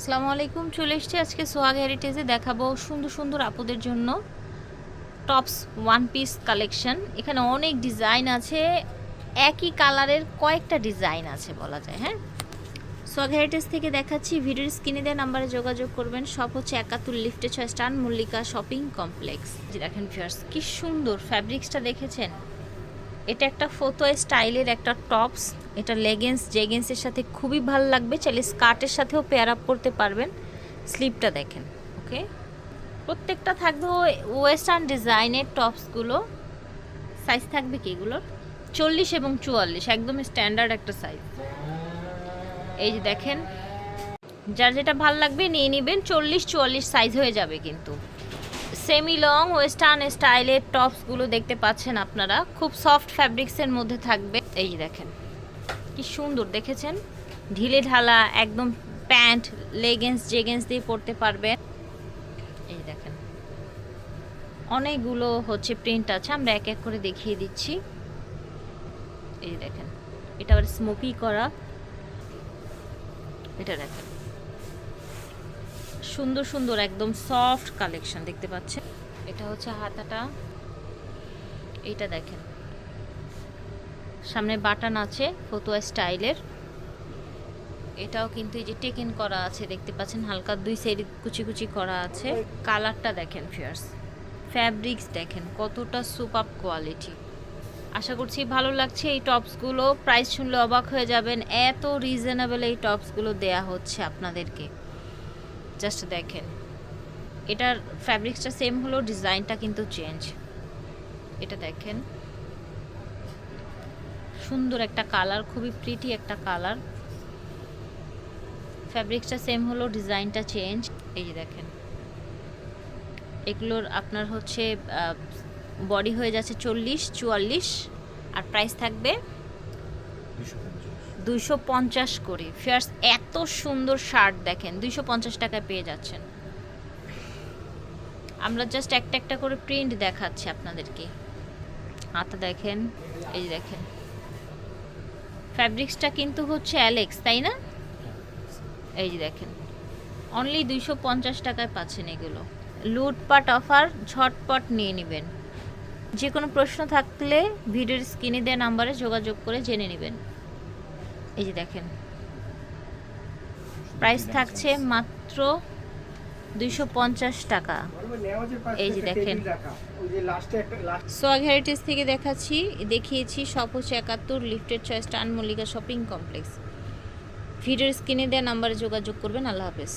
আসসালামু আলাইকুম, চলে এসেছি আজকে সোহাগ হেরিটেজে দেখাবো সুন্দর সুন্দর আপুদের জন্য টপস ওয়ান পিস কালেকশন এখানে অনেক ডিজাইন আছে, একই কালারের কয়েকটা ডিজাইন আছে বলা যায় হ্যাঁ? সোহাগ হেরিটেজ থেকে দেখাচ্ছি, ভিডিওর স্ক্রিনে দেওয়া নাম্বারে যোগাযোগ করবেন। সব হচ্ছে একাত্তর লিফটে ছয় স্টান মল্লিকা শপিং কমপ্লেক্স দেখেন ফিয়ার্স কি সুন্দর ফ্যাব্রিক্সটা দেখেছেন? এটা একটা ফটো স্টাইলের একটা টপস। এটা লেগেন্স জেগেন্সের সাথে খুবই ভালো লাগবে। চাইলে স্কার্টের সাথেও পেয়ার আপ করতে পারবেন। স্লিপটা দেখেন ওকে প্রত্যেকটা থাকবে ওয়েস্টার্ন ডিজাইনের টপসগুলো। সাইজ থাকবে কি এগুলোর? চল্লিশ এবং চুয়াল্লিশ, একদম স্ট্যান্ডার্ড একটা সাইজ এই যে দেখেন, যার যেটা ভালো লাগবে নিয়ে নেবেন। চল্লিশ, চুয়াল্লিশ সাইজ হয়ে যাবে কিন্তু। সেমি লং ওয়েস্টার্ন স্টাইলের টপসগুলো দেখতে পাচ্ছেন আপনারা। খুব সফট ফ্যাব্রিক্সের মধ্যে থাকবে। এই দেখেন, কি সুন্দর দেখেছেন? ঢিলে ঢালা, একদম প্যান্ট লেগেন্স জেগেন্স দিয়ে পরতে পারবেন। এই দেখেন, অনেকগুলো হচ্ছে প্রিন্ট আছে, আমরা এক এক করে দেখিয়ে দিচ্ছি। এই দেখেন, এটা আবার স্মোকি করা। এটা দেখেন সুন্দর সুন্দর একদম সফট কালেকশন দেখতে পাচ্ছেন। এটা হচ্ছে হাতাটা। এটা দেখেন। সামনে বাটন আছে ফতুয়া স্টাইলের। এটাও কিন্তু এই যে টেকেন করা আছে, দেখতে পাচ্ছেন হালকা দুই সাইড কুচি কুচি করা আছে। কালারটা দেখেন ফিয়ার্স ফ্যাব্রিক্স দেখেন, কতটা সুপার কোয়ালিটি আশা করছি ভালো লাগছে এই টপসগুলো প্রাইস শুনলে অবাক হয়ে যাবেন, এত রিজনেবল এই টপসগুলো দেয়া হচ্ছে আপনাদেরকে। জাস্ট দেখেন। এটার ফ্যাব্রিক্সটা সেম হলো, ডিজাইনটা কিন্তু চেঞ্জ এটা দেখেন। সুন্দর একটা কালার খুবই প্রিটি একটা কালার ফ্যাব্রিক্সটা সেম হলো, ডিজাইনটা চেঞ্জ এই যে দেখেন। এগুলোর আপনার হচ্ছে বডি হয়ে যাচ্ছে চল্লিশ, চুয়াল্লিশ। আর প্রাইস থাকবে দুইশো পঞ্চাশ। করে। ফিয়ার্স এত সুন্দর শার্ট দেখেন দুইশো পঞ্চাশ টাকায় পেয়ে যাচ্ছেন। আমরা জাস্ট একটা একটা করে প্রিন্ট দেখাচ্ছি আপনাদেরকে। হাতা দেখেন এই দেখেন। ফ্যাব্রিক্সটা কিন্তু হচ্ছে অ্যালেক্স তাই না? এই যে দেখেন। অনলি দুইশো পঞ্চাশ টাকায় পাচ্ছেন এগুলো। লুটপাট অফার ঝটপট নিয়ে নেবেন। যে কোনো প্রশ্ন থাকলে ভিডিওর স্ক্রিনে দেওয়া নাম্বারে যোগাযোগ করে জেনে নেবেন। এই যে দেখেন। প্রাইস থাকছে মাত্র দুইশো পঞ্চাশ টাকা। এই যে দেখেন। সোয়াগ হেরিটেজ থেকে দেখাচ্ছি, দেখিয়েছি সব হচ্ছে একাত্তর লিফটেড চয়েস টান মল্লিকা শপিং কমপ্লেক্স ভিডিওর স্ক্রিনে দেওয়া নাম্বারে যোগাযোগ করবেন। আল্লাহ হাফেজ।